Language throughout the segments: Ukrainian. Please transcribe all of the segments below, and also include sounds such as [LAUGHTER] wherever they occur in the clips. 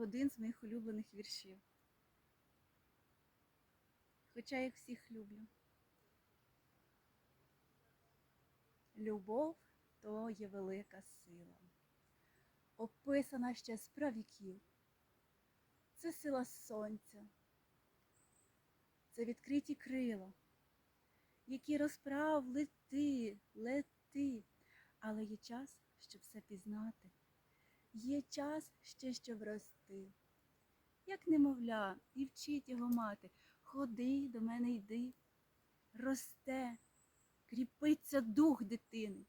один з моїх улюблених віршів. Хоча їх всіх люблю. Любов то є велика сила, описана ще з правіків. Це сила сонця, це відкриті крила, які розправ лети, лети, але є час, щоб все пізнати. Є час ще, щоб рости. Як немовля, і вчить його мати, ходи до мене йди, росте, кріпиться дух дитини.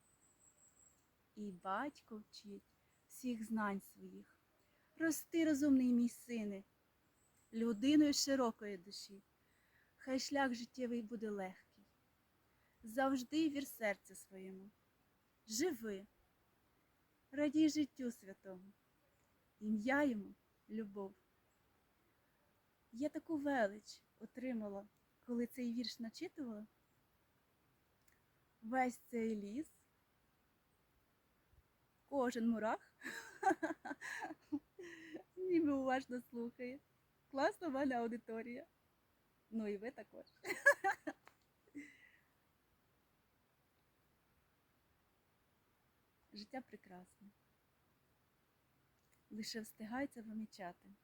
І батько вчить всіх знань своїх. Рости, розумний мій сине, людиною широкої душі. Хай шлях життєвий буде легкий. Завжди вір серця своєму. Живи, радій життю святому. Ім'я йому любов. Я таку велич отримала, коли цей вірш начитувала. Весь цей ліс, кожен мурах, [LAUGHS] ніби уважно слухає. Класна в мене аудиторія. Ну і ви також. [LAUGHS] Життя прекрасне. Лише встигається помічати.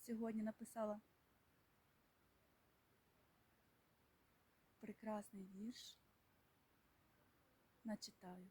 Сьогодні написала прекрасний вірш. Начитаю.